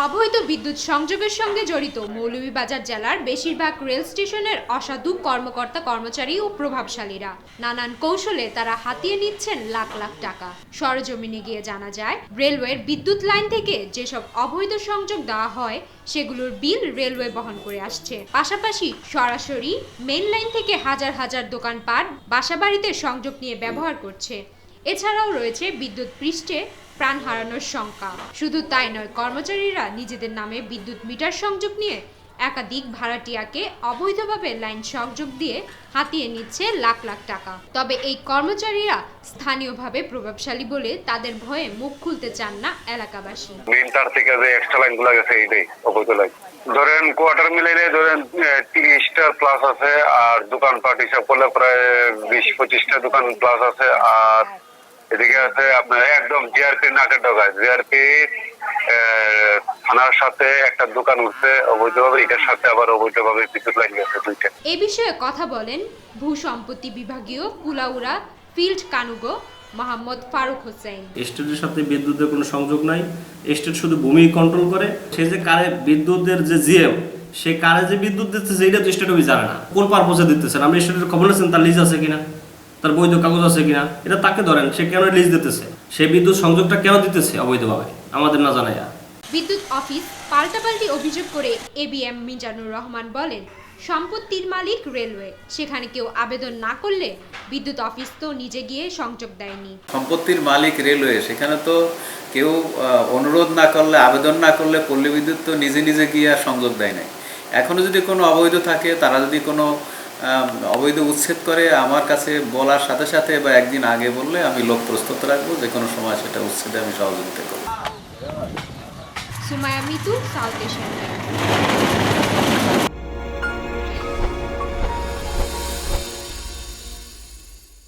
অবৈধ বিদ্যুৎ সংযোগের সঙ্গে জড়িত মৌলভীবাজার জেলার বেশিরভাগ রেল স্টেশনের অসাধু কর্মকর্তা কর্মচারী ও প্রভাবশালীরা। নানান কৌশলে তারা হাতিয়ে নিচ্ছেন লাখ লাখ টাকা। সরজমিনে গিয়ে জানা যায়, রেলওয়ের বিদ্যুৎ লাইন থেকে যেসব অবৈধ সংযোগ দেওয়া হয়, সেগুলোর বিল রেলওয়ে বহন করে আসছে। পাশাপাশি সরাসরি মেইন লাইন থেকে হাজার হাজার দোকানপাট বাসাবাড়িতে সংযোগ নিয়ে ব্যবহার করছে। এছাড়াও রয়েছে বিদ্যুৎ পৃষ্ঠে প্রাণ হারানোর শঙ্কা। শুধু তাই নয়, কর্মচারীরা নিজেদের নামে বিদ্যুৎ মিটার সংযোগ নিয়ে একাধিক ভাড়াটিয়াকে অবৈধভাবে লাইন সংযোগ দিয়ে হাতিয়ে নিচ্ছে লাখ লাখ টাকা। তবে এই কর্মচারীরা স্থানীয়ভাবে প্রভাবশালী বলে তাদের ভয়ে মুখ খুলতে চান না এলাকাবাসী। তার থেকে যে এক্সট্রা লাইনগুলো গেছে এইটাই, অবৈধ লাইন ধরেন কোয়ার্টার মিলাইলে ধরেন তিরিশটা প্লাস আছে আর দোকানপাট হিসাব করলে প্রায় বিশ পঁচিশটা দোকান প্লাস আছে আর এদিকে আছে আপনার একদম জিআরপি নাকের ডগায় জিআরপি থানার সাথে একটা দোকান উঠছে অবৈধভাবে এটার সাথে আবার অবৈধভাবে বিদ্যুৎ লাইন গেছে দুইটা। এ বিষয়ে কথা বলেন ভূ সম্পত্তি বিভাগীয় কুলাউড়া ফিল্ড কানুগো মোহাম্মদ ফারুক হোসেন। স্টেটের সাথে বিদ্যুতের কোনো সংযোগ নাই। স্টেট শুধু ভূমি কন্ট্রোল করে। সে যে কারে বিদ্যুতের যে জিএম সে কারে যে বিদ্যুৎ দিতেছে এটা তো স্টেট অফিস জানে না। কোন পারপোজে দিতেছেন আপনি স্টেটের খবর আছেন তার লিজ আছে কিনা? তার বৈধ কাগজ আছে কিনা এটা তাকে ধরেন সে কেন লিজ দিতেছে? সে বিদ্যুৎ সংযোগটা কেন দিতেছে অবৈধভাবে? আমাদের না জানাইয়া। বিদ্যুৎ অফিস পাল্টাপাল্টি অভিযোগ করে এবিএম মিজানুর রহমান বলেন সম্পত্তির মালিক রেলওয়ে সেখানে কেউ আবেদন না করলে বিদ্যুৎ অফিস তো নিজে গিয়ে সংযোগ দেয়নি। সম্পত্তির মালিক রেলওয়ে সেখানে তো কেউ আহ, অনুরোধ না করলে আবেদন না করলে পল্লী বিদ্যুৎ তো নিজে নিজে গিয়ে আর সংযোগ দেয় নাই। এখনও যদি কোনো অবৈধ থাকে তারা যদি কোনো অবৈধ উচ্ছেদ করে আমার কাছে বলার সাথে সাথে বা একদিন আগে বললে আমি লোক প্রস্তুত রাখব, যে কোনো সময় সেটা উচ্ছেদে আমি সহযোগিতা করব। Sumaiya Mitu, south Asian